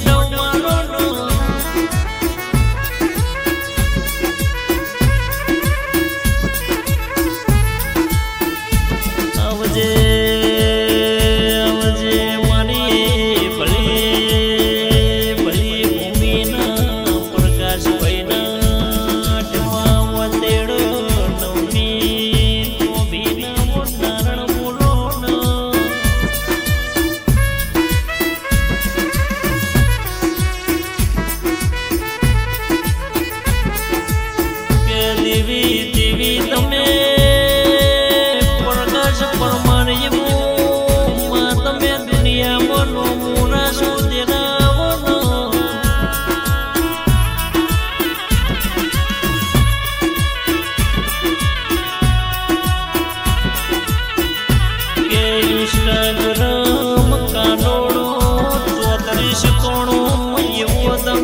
no, no, no, no.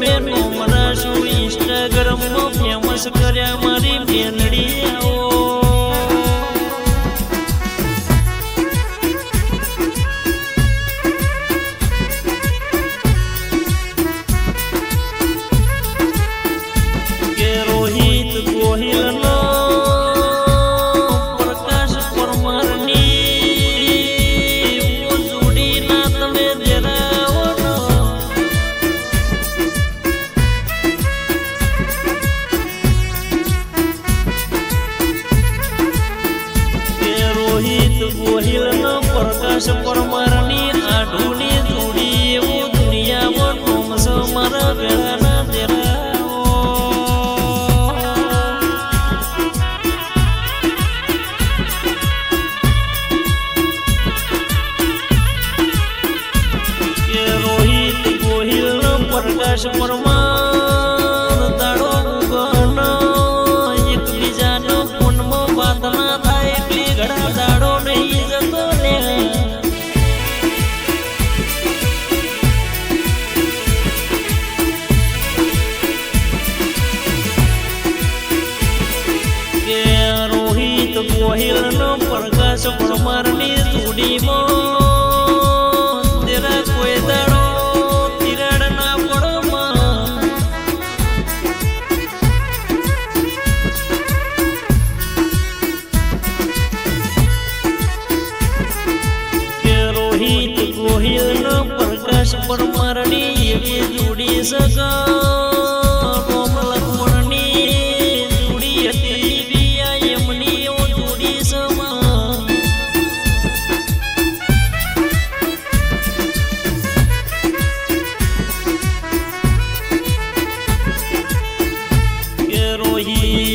coming. નો પ્રકાશ પણ મારની ચૂડીમાં તેરા કોઈ દાડો તિરાડ ના પડમાં. કે પ્રકાશ પણ મારની એવી જોડી સગા.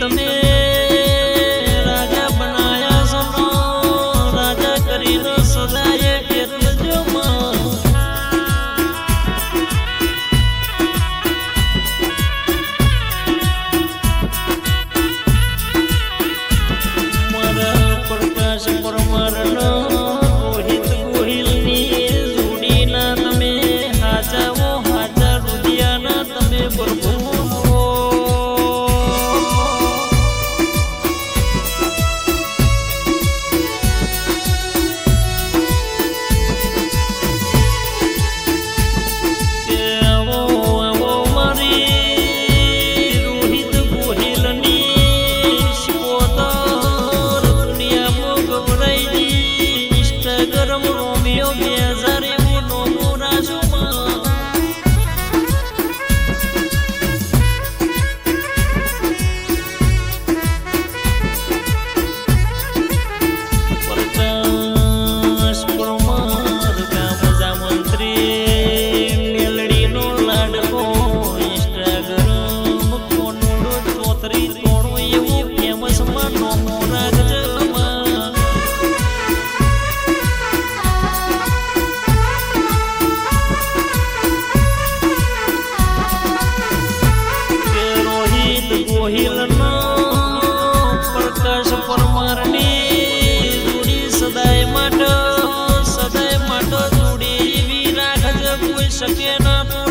them in. se tiene amor.